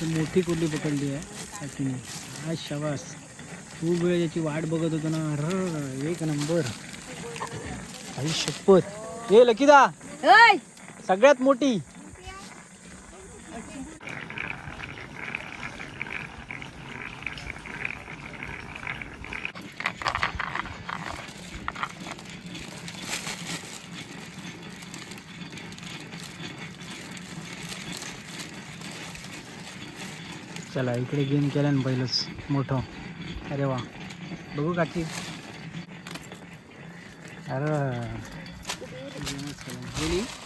तर मोठी कुर्ली पकडली आहे. आज शवास. खूप वेळ याची वाट बघत होतो ना. अर एक नंबर. आई शपथ. हे लकीदा सगळ्यात मोठी. चला इकडे गेम केला ना पहिलंच मोठं. अरे वा. बघू काकी. अरे. गेमच केला. गेली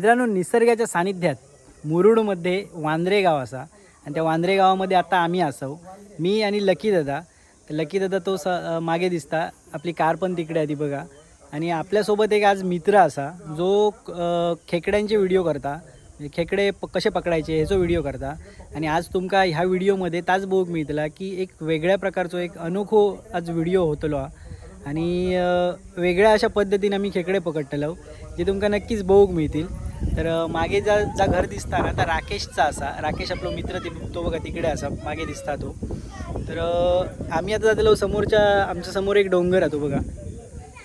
मित्रांनो निसर्गाच्या सानिध्यात मुरुडमध्ये वांद्रे गाव असा. आणि त्या वांद्रे गावामध्ये आता आम्ही असो मी आणि लकी दादा. तर लकी दादा तो स मागे दिसता. आपली कार पण तिकडे आहे ती बघा. आणि आपल्यासोबत एक आज मित्र असा. जो खेकड्यांचे व्हिडिओ करता. म्हणजे खेकडे प कसे पकडायचे ह्याचो व्हिडिओ करता. आणि आज तुमका ह्या व्हिडिओमध्ये ताच बघूक मिळतला की एक वेगळ्या प्रकारचो एक अनोखो आज व्हिडिओ होतलो हा. आणि वेगळ्या अशा पद्धतीने आम्ही खेकडे पकडटलो जे तुमका नक्कीच बघूक मिळतील. तर मागे जा जा घर दिसता ना तर राकेशचा असा. राकेश आपला मित्र ते तो बघा तिकडे असा मागे दिसता तो. तर आम्ही आता जातलो समोरच्या आमच्यासमोर एक डोंगर आहे तो बघा.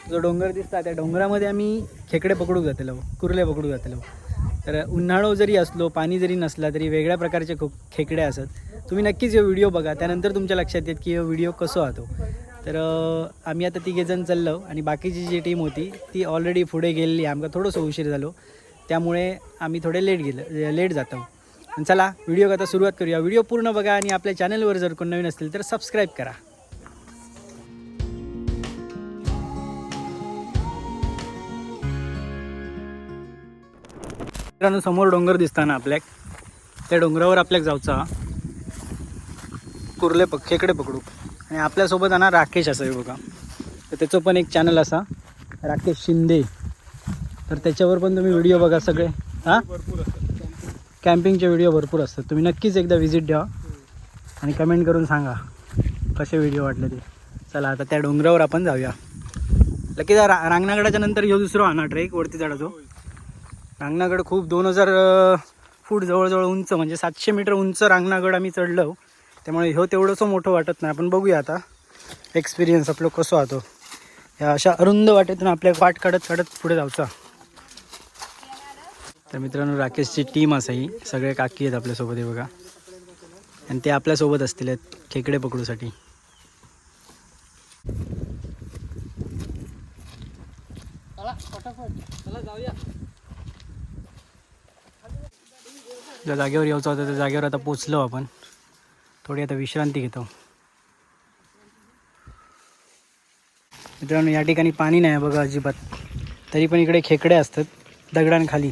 जो डोंगर दिसता त्या डोंगरामध्ये आम्ही खेकडे पकडू जातलो कुर्ले पकडू जातलो. तर उन्हाळो जरी असलो पाणी जरी नसला तरी वेगळ्या प्रकारचे खो खेकडे असत. तुम्ही नक्कीच हे व्हिडिओ बघा त्यानंतर तुमच्या लक्षात येत की हा व्हिडिओ कसो आतो तर आम्ही आता तिघेजण चाललो आणि बाकीची जी टीम होती ती ऑलरेडी पुढे गेलेली आमका थोडंसं उशीर झालो. त्यामुळे आम्ही थोडे लेट गेलो लेट जातो. आणि चला व्हिडिओ आता सुरुवात करूया. व्हिडिओ पूर्ण बघा आणि आपल्या चॅनलवर जर कोण नवीन असतील तर सबस्क्राईब करा. मित्रांनो समोर डोंगर दिसताना आपल्याक त्या डोंगरावर आपल्याक जाऊचा कुर्ले पक खेकडे पकडू. आणि आपल्यासोबत आहे ना राकेश असा बघा. तर त्याचं पण एक चॅनल असा राकेश शिंदे. तर त्याच्यावर पण तुम्ही व्हिडिओ बघा सगळे. हां? कॅम्पिंगचे व्हिडिओ भरपूर असतात. तुम्ही नक्कीच एकदा व्हिजिट द्या आणि कमेंट करून सांगा. कसे व्हिडिओ वाटले ते. चला आता त्या डोंगरावर आपण जाऊया. लगेच रा रांगणागडाच्या नंतर ह्यो दुसरा आणा ट्रेक वरती चढायचो. रांगणागड खूप दोन हजार फूट जवळजवळ उंच म्हणजे सातशे मीटर उंच रांगणागड आम्ही चढलो. त्यामुळे ह्यो तेवढंसं मोठं वाटत नाही. आपण बघूया आता. एक्सपिरियन्स आपलं कसं आतो ह्या अशा अरुंद वाटेतून आपल्या वाट काढत काढत पुढे जाऊचा. तर मित्रांनो राकेशची टीम असा ही सगळे काकी आहेत आपल्यासोबत हे बघा. आणि ते आपल्यासोबत असतील आहेत खेकडे पकडूसाठी. ज्या जागेवर यायचं होतं त्या जागेवर आता पोचलो आपण. थोडी आता विश्रांती घेतो. मित्रांनो या ठिकाणी पाणी नाही बघा अजिबात. तरी पण इकडे खेकडे असतात दगडांखाली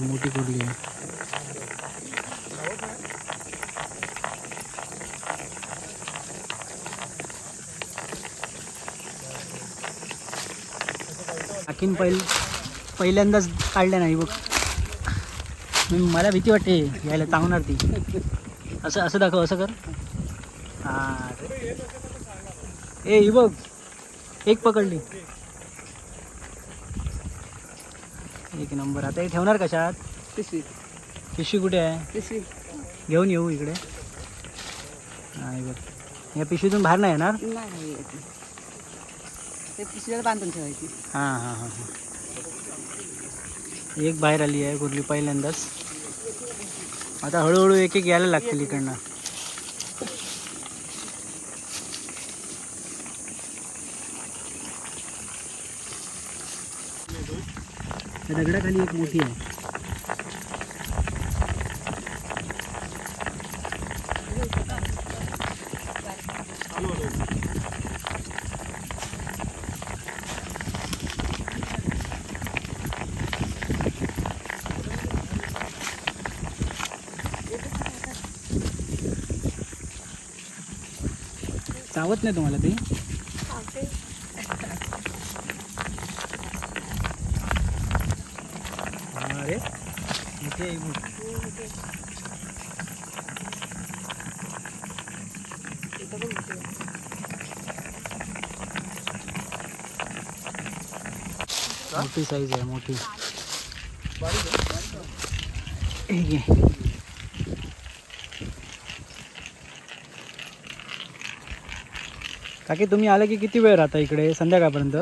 मोठी कुर्ली आहे आणखीन पहिल पहिल्यांदाच काढल्या नाही बघ. मी मला भीती वाटते यायला चांगणार ती. असं असं दाखव असं कर. हा. ए ही बघ. एक पकडली. एक नंबर. आता हे ठेवणार कशात? पिशवी. पिशवी कुठे आहे? पिशवी. घेऊन येऊ इकडे. नाही बघ. या पिशवीतून बाहेर नाही येणार? नाही. ते पिशवीला बांधून ठेवायची. हां हां हां हां. एक बाहेर आली आहे गुरली पहिल्यांदाच. आता हळूहळू एक एक यायला लागतील इकडनं. दगडाखाली एक मोठी आहे. चावत नाही तुम्हाला ते अरे इथे. मोठी साईज आहे मोठी. काकी तुम्ही आले की किती वेळ राहता इकडे? संध्याकाळपर्यंत?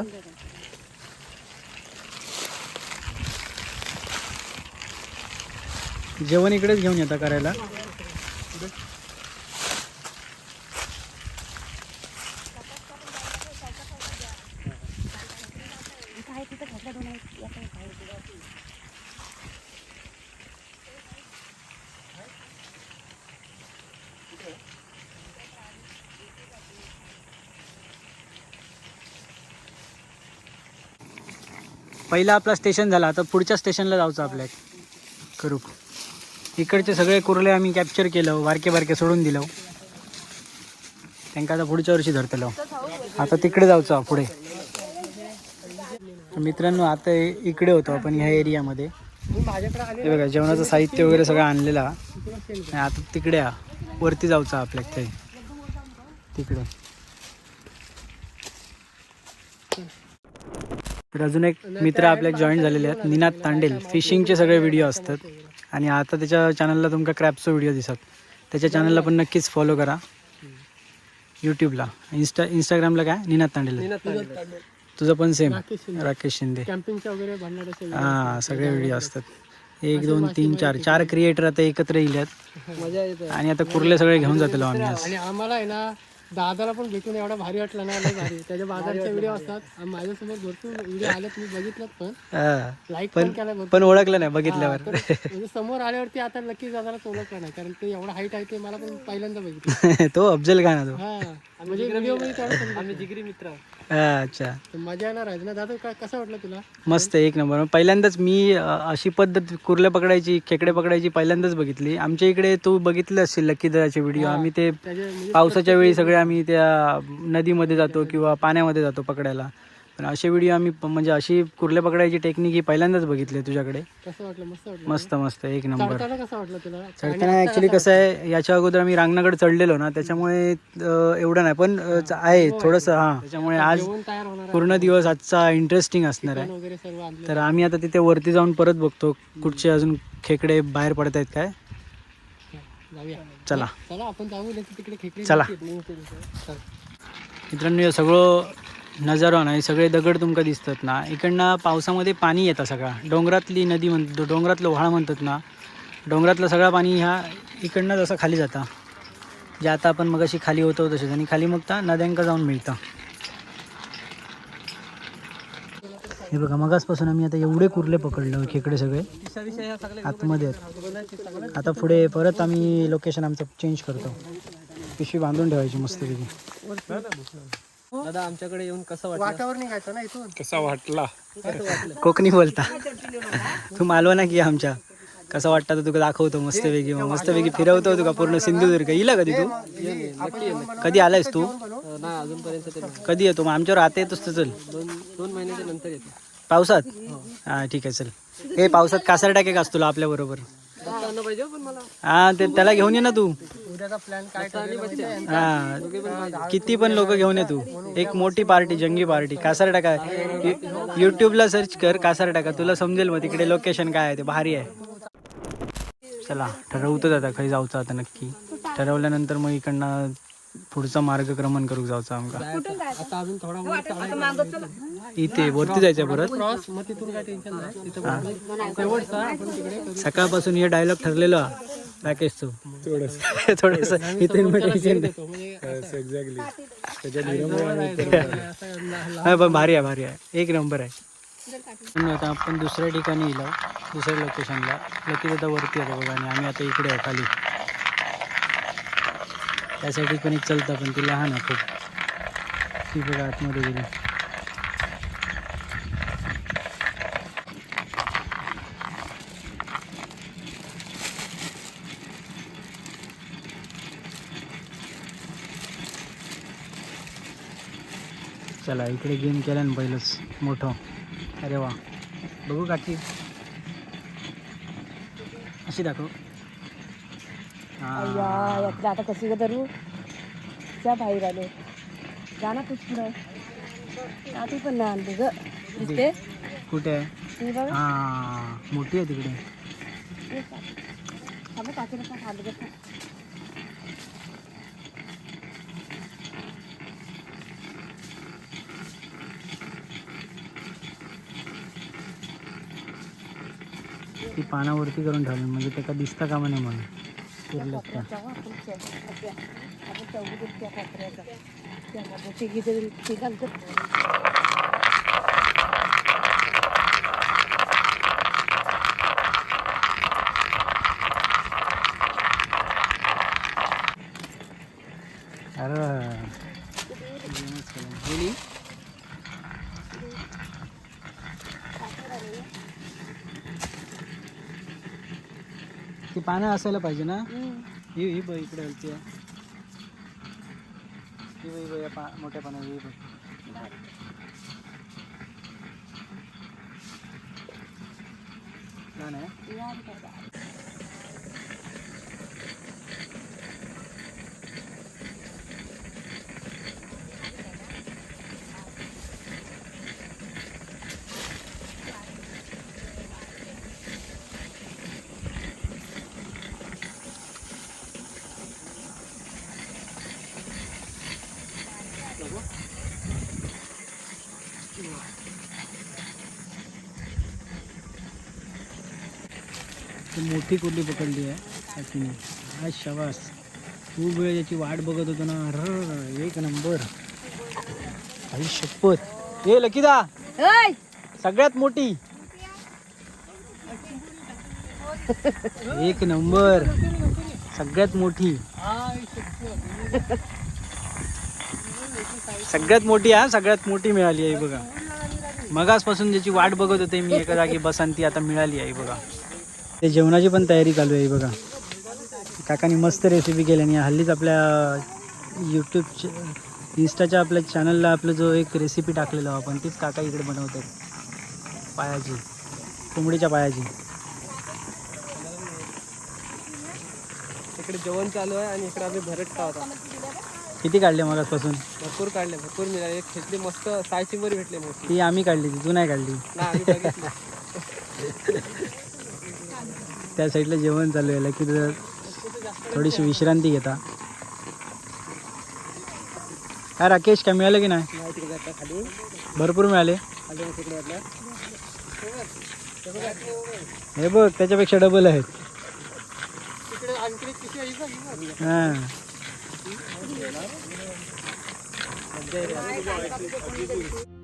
जेवण इकडेच घेऊन येता करायला? पहिला आपला स्टेशन झाला आता पुढच्या स्टेशनला जायचं आपल्या. करू. इकडचे सगळे कुर्ले आम्ही कॅप्चर केलं बारके बारके सोडून दिलं. त्यांका आता पुढच्या वर्षी धरतलो. आता तिकडे जायचं पुढे. मित्रांनो आता इकडे होतो आपण ह्या एरियामध्ये. हे बघा जेवणाचं साहित्य वगैरे सगळं आणलेलं. आणि आता तिकडे वरती जाऊचा आपल्या ते तिकडे. तर अजून एक मित्र आपल्या जॉईन झालेले आहेत निनाद तांडेल. फिशिंगचे सगळे व्हिडिओ असतात. आणि आता त्याच्या चॅनलला तुमका क्रॅपचा व्हिडिओ दिसत. त्याच्या चॅनलला पण नक्कीच फॉलो करा. यूट्यूबला इन्स्टा इंस्टाग्रामला काय? निनाद तांडेल. तुझं पण सेम राकेश शिंदे. हां सगळे व्हिडिओ असतात. एक दोन तीन चार. चार क्रिएटर आता एकत्र येते. आणि आता कुर्ले सगळे घेऊन जातो आम्ही आम्हाला आहे ना दादाला पण भेटून एवढा भारी वाटला ना लय भारी. त्याच्या बाजारचे व्हिडिओ असतात. आणि माझ्यासमोर भरपूर व्हिडिओ आले तुम्ही बघितलात पण. हा. लाईक पण केला भरपूर. पण ओळखलं नाही बघितल्यावर. तर म्हणजे समोर आल्यावरती आता नक्की दादाला ओळखला नाही कारण ते एवढा हाईट आहे ते मला पण पहिल्यांदा बघितलं. तो अफजल खान आहे तो. हा. म्हणजे व्हिडिओमध्ये तेवढं आम्ही जिगरी मित्र हा, अच्छा. मजा येणार आहे. ना दादा काय कसं वाटलं तुला? मस्त एक नंबर. पहिल्यांदाच मी अ, अशी पद्धत कुर्ले पकडायची खेकडे पकडायची पहिल्यांदाच बघितली. आमच्या इकडे तू बघितलं असेल लकी दराचे व्हिडिओ आम्ही ते त्याचे म्हणजे पावसाच्या वेळी. सगळे आम्ही त्या नदीमध्ये जातो किंवा पाण्यामध्ये जातो पकडायला. पण असे व्हिडिओ आम्ही प- म्हणजे अशी कुर्ले पकडायची टेक्निक ही पहिल्यांदाच बघितली तुझ्याकडे. कसं वाटलं? मस्त वाटलं मस्त मस्त. एक नंबर चढताना कसं वाटलं तुला? चढताना ॲक्च्युली कसं आहे याच्या अगोदर आम्ही रांगणागड चढलेलो ना त्याच्यामुळे अ, एवढं नाही. पण अ, च- आहे थोडंसं हां. त्याच्यामुळे आज जेवण तयार होणार पूर्ण दिवस आजचा इंटरेस्टिंग असणार आहे. आहे वगैरे सर्व आणलं. तर आम्ही आता तिथे वरती जाऊन परत बघतो कुठचे अजून खेकडे बाहेर पडत आहेत काय. जाऊया. चला. चला आपण जाऊ नाही तिकडे खेकडे चला. मिळतील. चल. मित्रांनो हे सगळं नजारा ना हे सगळे दगड तुमका दिसतात ना. इकडनं पावसामध्ये पाणी येतं सगळा. डोंगरातली नदी म्हणतो डोंगरातलं व्हाळ म्हणतात ना. डोंगरातलं सगळं पाणी ह्या इकडनं जसं खाली जातं. जे आता आपण मग अशी खाली होतो तसेच. आणि खाली मग त्या नद्यांका जाऊन मिळतं. हे बघा मगासपासून आम्ही आता एवढे कुर्ले पकडलो खेकडे सगळे. आतमध्ये आहेत. आता पुढे परत आम्ही लोकेशन आमचं चेंज करतो. पिशवी बांधून ठेवायची मस्तपैकी. दादा आमच्याकडे येऊन कसं वाटलं? वाटावर निघायचं ना इथून? कसा वाटला? कोकणी बोलता. तू मालवणा की आमच्या? कसं वाटतं तर तुका दाखवतो मस्तपैकी मग मस्तपैकी फिरवतो तुका पूर्ण सिंधुदुर्ग. येईल कधी तू? कधी आलायस तू? नाही अजूनपर्यंत ते कधी येतो? मग आमच्यावर आता येतोस तर चल. दोन दोन महिन्याच्या नंतर येतो. पावसात? हा. ठीक आहे चल. हे पावसात कासार टाके का तुला आपल्या बरोबर? आणलं पाहिजे हो पण मला. हा ते त्याला घेऊन ये ना तू. उद्याचा प्लॅन काय हा. किती पण लोक घेऊन ये तू. एक मोठी पार्टी जंगी पार्टी कासार टाका युट्यूबला सर्च कर कासार टाका तुला समजेल मग तिकडे लोकेशन काय आहे ते. भारी आहे. चला ठरवतोच आता. खाली जाऊचं आता नक्की. ठरवल्यानंतर मग इकडनं पुढचा मार्गक्रमण करू जाऊचं आमका आता अजून थोडा वर चढायचं इथे वरती जायचं परत. सकाळपासून हे डायलॉग ठरलेलो. हा राकेशचं थोडस. तो म्हणजे एक्झॅक्टली हा पण भारी आहे भारी आहे. एक नंबर आहे. आता आपण दुसऱ्या ठिकाणी येलो दुसऱ्या लोकेशनला लकी आता वरती आहे बघा आणि आम्ही आता इकडे आहे खाली. त्यासाठी पण एक चलतं पण ती लहान आहे खूप. ती बघा आतमध्ये गेली. चला इकडे गेम केला ना पहिलंच मोठं. अरे वा. बघू काकी. अशी दाखव. अय्या यातलं आता कशी ग धरू? त्या बाहेर आले. जा ना तूच पुढं. आता पण नाही आणली ग. दिसते कुठे? आहे ती बघ. हा मोठी आहे तिकडे. काकीला पण खाली ती पानावरती करून ठेवली म्हणजे त्याला दिसता कामा नाही. म्हणून उरलं त्या तेव्हा आपण चे- आपल्या- आपण चौघी जण त्या काकऱ्याचा त्या काकऱ्या तिघी जण तिघांचं अरे गेमच केला. गेली ती पानं असायला पाहिजे ना? ही ही बघ इकडे हलती आहे ही बघ, बघ, या पा मोठ्या पाना ही बघ. लहान आहे? मोठी कुर्ली पकडली आहे. काय शबास खूप वेळ याची वाट बघत होतो ना. अर एक नंबर. आई शपथ. ए लकीदा. सगळ्यात मोठी. एक नंबर. सगळ्यात मोठी. सगळ्यात मोठी हा? सगळ्यात मोठी मिळाली आहे बघा. मगासपासून ज्याची वाट बघत होते मी एका जागी बसान ती आता मिळाली आहे बघा. ते जेवणाची पण तयारी चालू आहे बघा. काकानी मस्त रेसिपी केली आणि हल्लीच आपल्या यूट्यूब इन्स्टाच्या आपल्या चॅनलला आपलं जो एक रेसिपी टाकलेलो आपण तीच काका इकडे बनवतात. पायाची. कोंबडीच्या पायाची. इकडे जेवण चालू आहे आणि इकडे आम्ही भरट होता किती काढले मगासपासून भरपूर काढले भरपूर मिळाले. एक खेचली मस्त साय चिंबोरी भेटली मोठी ती आम्ही काढली ती तू नाही काढली. त्या साईडला जेवण चालू आहे. की तर थोडीशी विश्रांती घेता. काय राकेश काय मिळालं की नाही? भरपूर मिळाले. हे बघ त्याच्यापेक्षा डबल आहेत. ही. ही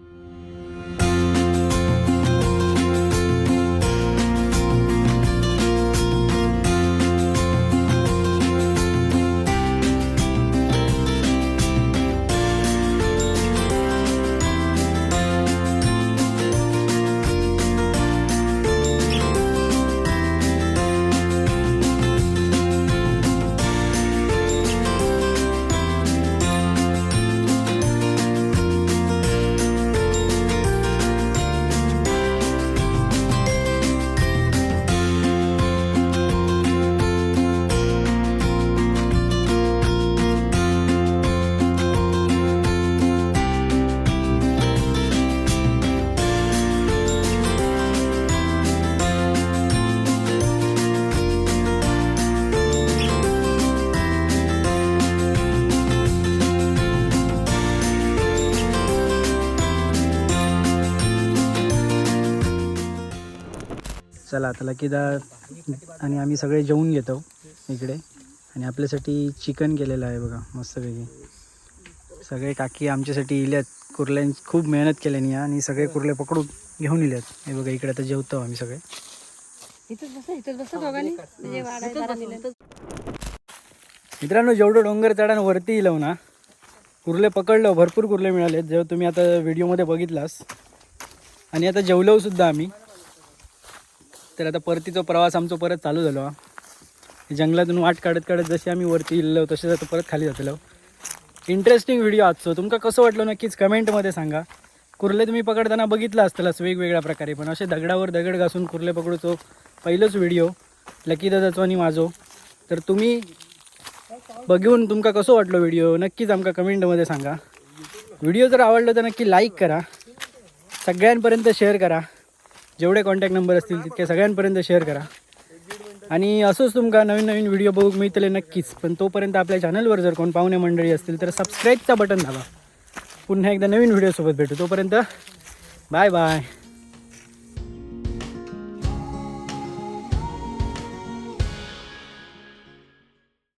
चला आता लकीदा आणि आम्ही सगळे जेवून घेतो इकडे. आणि आपल्यासाठी चिकन केलेलं आहे बघा मस्तपैकी. सगळे काकी आमच्यासाठी इल्यात कुर्ल्यां खूप मेहनत केल्यानी आणि सगळे कुर्ले पकडून घेऊन इल्यात हे बघा इकडे आता जेवतो आम्ही सगळे. मित्रांनो जेवढं डोंगर चढान वरती येलो ना कुर्ले पकडलं भरपूर कुर्ले मिळाले जेव्हा तुम्ही आता व्हिडिओमध्ये बघितलास. आणि आता जेवलो सुद्धा आम्ही. तर आता परतीचा प्रवास आमचा परत चालू झालो. हा जंगलातून वाट काढत काढत जसे आम्ही वरती इल्लो तसेच आता परत खाली जातलो. इंटरेस्टिंग व्हिडिओ आजचो. तुमका कसं वाटलं नक्कीच कमेंटमध्ये सांगा. कुर्ले तुम्ही पकडताना बघितलं असतलंच वेगवेगळ्या प्रकारे पण असे दगडावर दगड घासून कुर्ले पकडूचो पहिलंच व्हिडिओ लकी दादाचो आणि माझो. तर तुम्ही बघून तुमका कसं वाटलो व्हिडिओ नक्कीच आमका कमेंटमध्ये सांगा. व्हिडिओ जर आवडलो तर नक्की लाईक करा. सगळ्यांपर्यंत शेअर करा. जेवढे कॉन्टॅक्ट नंबर असतील तितके सगळ्यांपर्यंत शेअर करा. आणि असंच तुमका नवीन नवीन व्हिडिओ बघूक मिळतले नक्कीच. पण तोपर्यंत आपल्या चॅनलवर जर कोण पाहुणे मंडळी असतील तर सबस्क्राईबचा बटन दाबा. पुन्हा एकदा नवीन व्हिडिओसोबत भेटू. तोपर्यंत बाय बाय